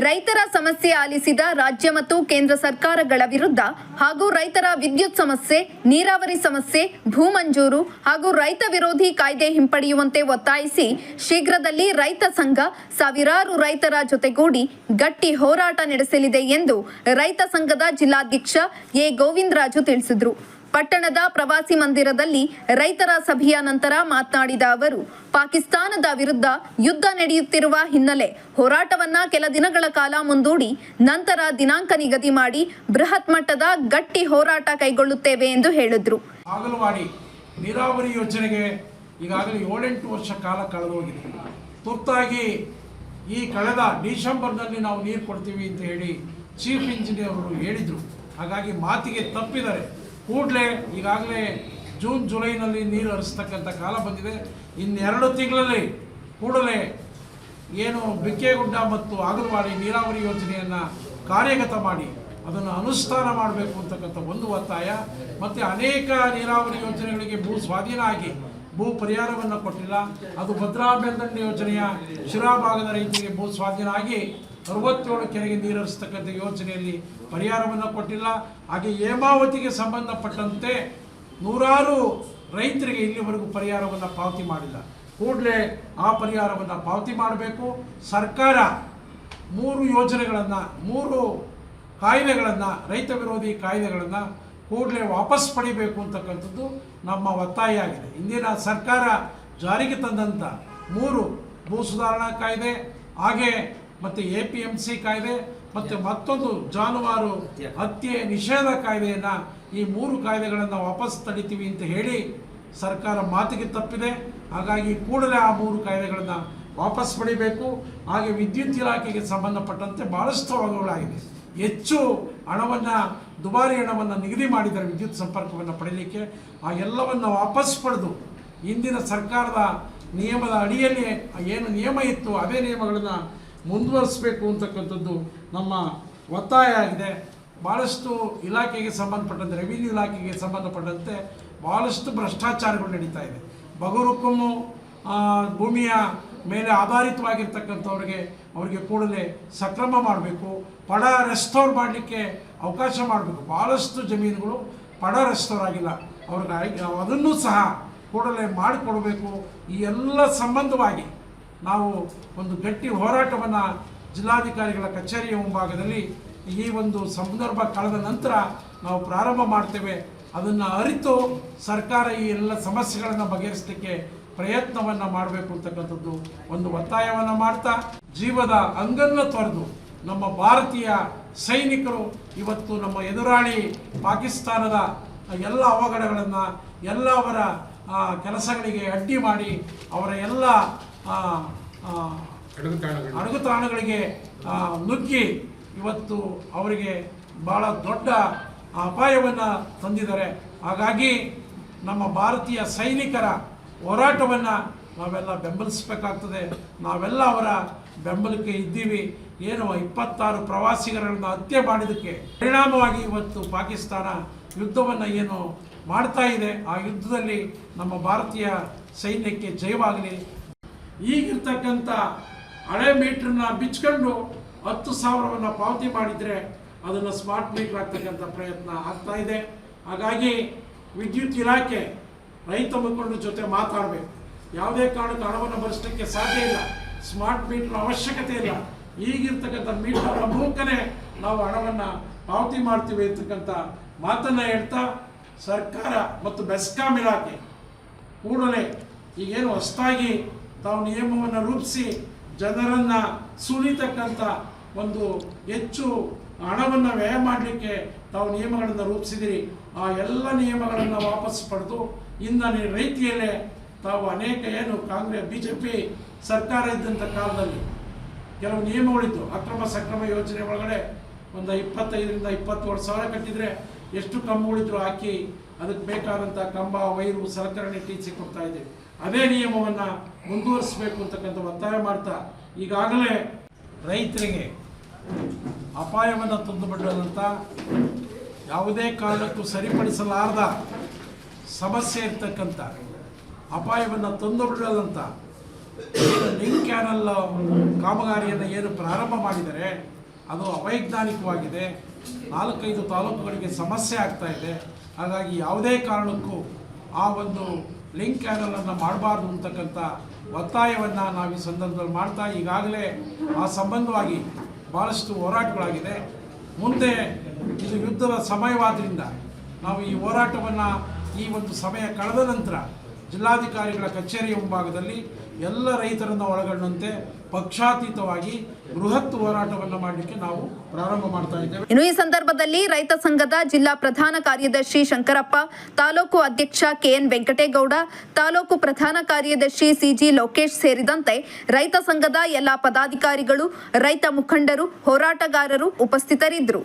ರೈತರ ಸಮಸ್ಯೆ ಆಲಿಸಿದ ರಾಜ್ಯ ಮತ್ತು ಕೇಂದ್ರ ಸರ್ಕಾರಗಳ ವಿರುದ್ಧ ಹಾಗೂ ರೈತರ ವಿದ್ಯುತ್ ಸಮಸ್ಯೆ, ನೀರಾವರಿ ಸಮಸ್ಯೆ, ಭೂ ಮಂಜೂರು ಹಾಗೂ ರೈತ ವಿರೋಧಿ ಕಾಯ್ದೆ ಹಿಂಪಡೆಯುವಂತೆ ಒತ್ತಾಯಿಸಿ ಶೀಘ್ರದಲ್ಲಿ ರೈತ ಸಂಘ ಸಾವಿರಾರು ರೈತರ ಜೊತೆಗೂಡಿ ಗಟ್ಟಿ ಹೋರಾಟ ನಡೆಸಲಿದೆ ಎಂದು ರೈತ ಸಂಘದ ಜಿಲ್ಲಾಧ್ಯಕ್ಷ ಎ. ಗೋವಿಂದರಾಜು ತಿಳಿಸಿದರು. ಪಟ್ಟಣದ ಪ್ರವಾಸಿ ಮಂದಿರದಲ್ಲಿ ರೈತರ ಸಭೆಯ ನಂತರ ಮಾತನಾಡಿದ ಅವರು, ಪಾಕಿಸ್ತಾನದ ವಿರುದ್ಧ ಯುದ್ಧ ನಡೆಯುತ್ತಿರುವ ಹಿನ್ನೆಲೆ ಹೋರಾಟವನ್ನ ಕೆಲ ದಿನಗಳ ಕಾಲ ಮುಂದೂಡಿ, ನಂತರ ದಿನಾಂಕ ನಿಗದಿ ಮಾಡಿ ಬೃಹತ್ ಮಟ್ಟದ ಗಟ್ಟಿ ಹೋರಾಟ ಕೈಗೊಳ್ಳುತ್ತೇವೆ ಎಂದು ಹೇಳಿದ್ರು. ಹಾಗಲವಾಡಿ ನೀರಾವರಿ ಯೋಜನೆಗೆ ಈಗಾಗಲೇ ಏಳೆಂಟು ವರ್ಷ ಕಾಲ ಕಳೆದೋಗಿದೆ ತುರ್ತಾಗಿ ಈ ಕಳೆದ ಡಿಸೆಂಬರ್ನಲ್ಲಿ ನಾವು ನೀರು ಕೊಡ್ತೀವಿ ಅಂತ ಹೇಳಿ ಚೀಫ್ ಇಂಜಿನಿಯರ್ ಅವರು ಹೇಳಿದರು. ಹಾಗಾಗಿ ಮಾತಿಗೆ ತಪ್ಪಿದ್ದಾರೆ ಕೂಡಲೇ ಈಗಾಗಲೇ ಜೂನ್, ಜುಲೈನಲ್ಲಿ ನೀರು ಹರಿಸ್ತಕ್ಕಂಥ ಕಾಲ ಬಂದಿದೆ. ಇನ್ನೆರಡು ತಿಂಗಳಲ್ಲಿ ಕೂಡಲೇ ಏನು ಬಿಕ್ಕೆಗುಡ್ಡ ಮತ್ತು ಆಗಲವಾಡಿ ನೀರಾವರಿ ಯೋಜನೆಯನ್ನು ಕಾರ್ಯಗತ ಮಾಡಿ ಅದನ್ನು ಅನುಷ್ಠಾನ ಮಾಡಬೇಕು ಅಂತಕ್ಕಂಥ ಒಂದು ಒತ್ತಾಯ. ಮತ್ತು ಅನೇಕ ನೀರಾವರಿ ಯೋಜನೆಗಳಿಗೆ ಭೂ ಸ್ವಾಧೀನ ಆಗಿ ಭೂ ಪರಿಹಾರವನ್ನು ಕೊಟ್ಟಿಲ್ಲ. ಅದು ಭದ್ರಾ ಮೇಲ್ದಂಡೆ ಯೋಜನೆಯ ಶಿರಾ ಭಾಗದ ರೈತರಿಗೆ ಭೂ ಸ್ವಾಧೀನ ಆಗಿ ಅರವತ್ತೇಳು ಕೆರೆಗೆ ನೀರು ಹರಿಸ್ತಕ್ಕಂಥ ಯೋಜನೆಯಲ್ಲಿ ಪರಿಹಾರವನ್ನು ಕೊಟ್ಟಿಲ್ಲ. ಹಾಗೆ ಹೇಮಾವತಿಗೆ ಸಂಬಂಧಪಟ್ಟಂತೆ ನೂರಾರು ರೈತರಿಗೆ ಇಲ್ಲಿವರೆಗೂ ಪರಿಹಾರವನ್ನು ಪಾವತಿ ಮಾಡಿಲ್ಲ. ಕೂಡಲೇ ಆ ಪರಿಹಾರವನ್ನು ಪಾವತಿ ಮಾಡಬೇಕು. ಸರ್ಕಾರ ಮೂರು ಯೋಜನೆಗಳನ್ನು, ಮೂರು ಕಾಯ್ದೆಗಳನ್ನು, ರೈತ ವಿರೋಧಿ ಕಾಯ್ದೆಗಳನ್ನು ಕೂಡಲೇ ವಾಪಸ್ ಪಡಿಬೇಕು ಅಂತಕ್ಕಂಥದ್ದು ನಮ್ಮ ಒತ್ತಾಯ ಆಗಿದೆ. ಇಂದಿನ ಸರ್ಕಾರ ಜಾರಿಗೆ ತಂದಂಥ ಮೂರು ಭೂ ಸುಧಾರಣಾ ಕಾಯ್ದೆ, ಹಾಗೆ ಮತ್ತು ಎ ಪಿ ಎಂ ಸಿ ಕಾಯ್ದೆ ಮತ್ತು ಮತ್ತೊಂದು ಜಾನುವಾರು ಹತ್ಯೆ ನಿಷೇಧ ಕಾಯ್ದೆಯನ್ನು ಈ ಮೂರು ಕಾಯ್ದೆಗಳನ್ನು ವಾಪಸ್ ತಡಿತೀವಿ ಅಂತ ಹೇಳಿ ಸರ್ಕಾರ ಮಾತಿಗೆ ತಪ್ಪಿದೆ. ಹಾಗಾಗಿ ಕೂಡಲೇ ಆ ಮೂರು ಕಾಯ್ದೆಗಳನ್ನು ವಾಪಸ್ ಪಡಿಬೇಕು. ಹಾಗೆ ವಿದ್ಯುತ್ ಇಲಾಖೆಗೆ ಸಂಬಂಧಪಟ್ಟಂತೆ ಭಾಳಷ್ಟು ಅವುಗಳಾಗಿದೆ ಹೆಚ್ಚು ಹಣವನ್ನು ದುಬಾರಿ ಹಣವನ್ನು ನಿಗದಿ ಮಾಡಿದ್ದಾರೆ ವಿದ್ಯುತ್ ಸಂಪರ್ಕವನ್ನು ಪಡೆಯಲಿಕ್ಕೆ. ಆ ಎಲ್ಲವನ್ನು ವಾಪಸ್ ಪಡೆದು ಇಂದಿನ ಸರ್ಕಾರದ ನಿಯಮದ ಅಡಿಯಲ್ಲಿ ಏನು ನಿಯಮ ಇತ್ತು ಅದೇ ನಿಯಮಗಳನ್ನು ಮುಂದುವರಿಸಬೇಕು ಅಂತಕ್ಕಂಥದ್ದು ನಮ್ಮ ಒತ್ತಾಯ ಆಗಿದೆ. ಭಾಳಷ್ಟು ಇಲಾಖೆಗೆ ಸಂಬಂಧಪಟ್ಟಂತೆ, ರೆವಿನ್ಯೂ ಇಲಾಖೆಗೆ ಸಂಬಂಧಪಟ್ಟಂತೆ ಭಾಳಷ್ಟು ಭ್ರಷ್ಟಾಚಾರಗಳು ನಡೀತಾ ಇದೆ. ಬಗರುಕುಮ್ಮು ಭೂಮಿಯ ಮೇಲೆ ಆಧಾರಿತವಾಗಿರ್ತಕ್ಕಂಥವ್ರಿಗೆ ಅವರಿಗೆ ಕೂಡಲೇ ಸಕ್ರಮ ಮಾಡಬೇಕು. ಪಡ ರೆಸ್ಟೋರ್ ಮಾಡಲಿಕ್ಕೆ ಅವಕಾಶ ಮಾಡಬೇಕು. ಭಾಳಷ್ಟು ಜಮೀನುಗಳು ಪಡ ರೆಸ್ಟೋರ್ ಆಗಿಲ್ಲ. ಅವ್ರಿಗೆ ಅದನ್ನೂ ಸಹ ಕೂಡಲೇ ಮಾಡಿಕೊಡಬೇಕು. ಈ ಎಲ್ಲ ಸಂಬಂಧವಾಗಿ ನಾವು ಒಂದು ಗಟ್ಟಿ ಹೋರಾಟವನ್ನು ಜಿಲ್ಲಾಧಿಕಾರಿಗಳ ಕಚೇರಿಯ ಮುಂಭಾಗದಲ್ಲಿ ಈ ಒಂದು ಸಂದರ್ಭ ಕಳೆದ ನಂತರ ನಾವು ಪ್ರಾರಂಭ ಮಾಡ್ತೇವೆ. ಅದನ್ನು ಅರಿತು ಸರ್ಕಾರ ಈ ಎಲ್ಲ ಸಮಸ್ಯೆಗಳನ್ನು ಬಗೆಹರಿಸಲಿಕ್ಕೆ ಪ್ರಯತ್ನವನ್ನು ಮಾಡಬೇಕು ಅಂತಕ್ಕಂಥದ್ದು ಒಂದು ಒತ್ತಾಯವನ್ನು ಮಾಡ್ತಾ, ಜೀವದ ಅಂಗನ್ನು ತೊರೆದು ನಮ್ಮ ಭಾರತೀಯ ಸೈನಿಕರು ಇವತ್ತು ನಮ್ಮ ಎದುರಾಳಿ ಪಾಕಿಸ್ತಾನದ ಎಲ್ಲ ಅವಘಡಗಳನ್ನು ಎಲ್ಲ ಅವರ ಕೆಲಸಗಳಿಗೆ ಅಡ್ಡಿ ಮಾಡಿ ಅವರ ಎಲ್ಲ ಅಡಗುತಾಣಗಳಿಗೆ ತಾಣಗಳಿಗೆ ನುಗ್ಗಿ ಇವತ್ತು ಅವರಿಗೆ ಭಾಳ ದೊಡ್ಡ ಅಪಾಯವನ್ನು ತಂದಿದ್ದಾರೆ. ಹಾಗಾಗಿ ನಮ್ಮ ಭಾರತೀಯ ಸೈನಿಕರ ಹೋರಾಟವನ್ನು ನಾವೆಲ್ಲ ಬೆಂಬಲಿಸಬೇಕಾಗ್ತದೆ. ನಾವೆಲ್ಲ ಅವರ ಬೆಂಬಲಕ್ಕೆ ಇದ್ದೀವಿ. ಏನು ಇಪ್ಪತ್ತಾರು ಪ್ರವಾಸಿಗರನ್ನು ಹತ್ಯೆ ಮಾಡಿದ್ದಕ್ಕೆ ಪರಿಣಾಮವಾಗಿ ಇವತ್ತು ಪಾಕಿಸ್ತಾನ ಯುದ್ಧವನ್ನು ಏನು ಮಾಡ್ತಾ ಇದೆ. ಆ ಯುದ್ಧದಲ್ಲಿ ನಮ್ಮ ಭಾರತೀಯ ಸೈನ್ಯಕ್ಕೆ ಜಯವಾಗಲಿ. ಈಗಿರ್ತಕ್ಕಂಥ ಹಳೆ ಮೀಟ್ರನ್ನ ಬಿಚ್ಕೊಂಡು ಹತ್ತು ಸಾವಿರವನ್ನು ಪಾವತಿ ಮಾಡಿದರೆ ಅದನ್ನು ಸ್ಮಾರ್ಟ್ ಮೀಟರ್ ಆಗ್ತಕ್ಕಂಥ ಪ್ರಯತ್ನ ಆಗ್ತಾ ಇದೆ. ಹಾಗಾಗಿ ವಿದ್ಯುತ್ ಇಲಾಖೆ ರೈತ ಮುಖಂಡರ ಜೊತೆ ಮಾತಾಡಬೇಕು. ಯಾವುದೇ ಕಾರಣಕ್ಕೆ ಹಣವನ್ನು ಬರೆಸಲಿಕ್ಕೆ ಸಾಧ್ಯ ಇಲ್ಲ. ಸ್ಮಾರ್ಟ್ ಮೀಟರ್ ಅವಶ್ಯಕತೆ ಇಲ್ಲ. ಈಗಿರ್ತಕ್ಕಂಥ ಮೀಟರ್ ಮೂಲಕನೇ ನಾವು ಹಣವನ್ನು ಪಾವತಿ ಮಾಡ್ತೀವಿ ಅಂತಕ್ಕಂಥ ಮಾತನ್ನು ಹೇಳ್ತಾ ಸರ್ಕಾರ ಮತ್ತು ಬೆಸ್ಕಾಂ ಇಲಾಖೆ ಕೂಡಲೇ ಈಗೇನು ಹೊಸದಾಗಿ ತಾವು ನಿಯಮವನ್ನು ರೂಪಿಸಿ ಜನರನ್ನು ಸುಳಿತಕ್ಕಂಥ ಒಂದು ಹೆಚ್ಚು ಹಣವನ್ನು ವ್ಯಯ ಮಾಡಲಿಕ್ಕೆ ತಾವು ನಿಯಮಗಳನ್ನು ರೂಪಿಸಿದಿರಿ. ಆ ಎಲ್ಲ ನಿಯಮಗಳನ್ನು ವಾಪಸ್ ಪಡೆದು ಇಂದ ರೀತಿಯಲ್ಲೇ ತಾವು ಅನೇಕ ಏನು ಕಾಂಗ್ರೆಸ್ ಬಿ ಜೆ ಪಿ ಸರ್ಕಾರ ಇದ್ದಂಥ ಕಾಲದಲ್ಲಿ ಕೆಲವು ನಿಯಮಗಳಿತ್ತು ಅಕ್ರಮ ಸಕ್ರಮ ಯೋಜನೆ ಒಳಗಡೆ ಒಂದು ಇಪ್ಪತ್ತೈದರಿಂದ ಇಪ್ಪತ್ತೇಳು ಸಾವಿರ ಕಟ್ಟಿದರೆ ಎಷ್ಟು ಕಂಬಗಳಿದ್ರು ಹಾಕಿ ಅದಕ್ಕೆ ಬೇಕಾದಂಥ ಕಂಬ, ವೈರು, ಸಲಕರಣೆ ಟೀಚಿ ಕೊಡ್ತಾ ಇದ್ದೀವಿ. ಅದೇ ನಿಯಮವನ್ನು ಮುಂದುವರಿಸಬೇಕು ಅಂತಕ್ಕಂಥ ಒತ್ತಾಯ ಮಾಡ್ತಾ ಈಗಾಗಲೇ ರೈತರಿಗೆ ಅಪಾಯವನ್ನು ತಂದು ಬಿಡುವಂಥ ಯಾವುದೇ ಕಾರಣಕ್ಕೂ ಸರಿಪಡಿಸಲಾರದ ಸಮಸ್ಯೆ ಇರ್ತಕ್ಕಂಥ ಅಪಾಯವನ್ನು ತಂದು ಬಿಡದಂಥ ಲಿಂಕ್ ಕ್ಯಾನಲ್ ಕಾಮಗಾರಿಯನ್ನು ಏನು ಪ್ರಾರಂಭ ಮಾಡಿದರೆ ಅದು ಅವೈಜ್ಞಾನಿಕವಾಗಿದೆ. ನಾಲ್ಕೈದು ತಾಲೂಕುಗಳಿಗೆ ಸಮಸ್ಯೆ ಆಗ್ತಾ ಇದೆ. ಹಾಗಾಗಿ ಯಾವುದೇ ಕಾರಣಕ್ಕೂ ಆ ಒಂದು ಲಿಂಕ್ ಕ್ಯಾನಲನ್ನು ಮಾಡಬಾರ್ದು ಅಂತಕ್ಕಂಥ ಒತ್ತಾಯವನ್ನು ನಾವು ಈ ಸಂದರ್ಭದಲ್ಲಿ ಮಾಡ್ತಾ ಈಗಾಗಲೇ ಆ ಸಂಬಂಧವಾಗಿ ಭಾಳಷ್ಟು ಹೋರಾಟಗಳಾಗಿದೆ. ಮುಂದೆ ಇದು ಯುದ್ಧದ ಸಮಯವಾದ್ದರಿಂದ ನಾವು ಈ ಹೋರಾಟವನ್ನು ಈ ಒಂದು ಸಮಯ ಕಳೆದ ನಂತರ ಜಿಲ್ಲಾಧಿಕಾರಿಗಳ ಕಚೇರಿಯ ಮುಂಭಾಗದಲ್ಲಿ ಎಲ್ಲ ರೈತರನ್ನು ಒಳಗೊಂಡಂತೆ ಪಕ್ಷಾತೀತವಾಗಿ ಬೃಹತ್ ಹೋರಾಟವನ್ನು ಮಾಡಲಿಕ್ಕೆ ನಾವು ಪ್ರಾರಂಭ ಮಾಡ್ತಾ ಇದ್ದೇವೆ. ಇನ್ನು ಈ ಸಂದರ್ಭದಲ್ಲಿ ರೈತ ಸಂಘದ ಜಿಲ್ಲಾ ಪ್ರಧಾನ ಕಾರ್ಯದರ್ಶಿ ಶಂಕರಪ್ಪ, ತಾಲೂಕು ಅಧ್ಯಕ್ಷ ಕೆಎನ್ ವೆಂಕಟೇಗೌಡ, ತಾಲೂಕು ಪ್ರಧಾನ ಕಾರ್ಯದರ್ಶಿ ಸಿಜಿ ಲೋಕೇಶ್ ಸೇರಿದಂತೆ ರೈತ ಸಂಘದ ಎಲ್ಲಾ ಪದಾಧಿಕಾರಿಗಳು, ರೈತ ಮುಖಂಡರು, ಹೋರಾಟಗಾರರು ಉಪಸ್ಥಿತರಿದ್ದರು.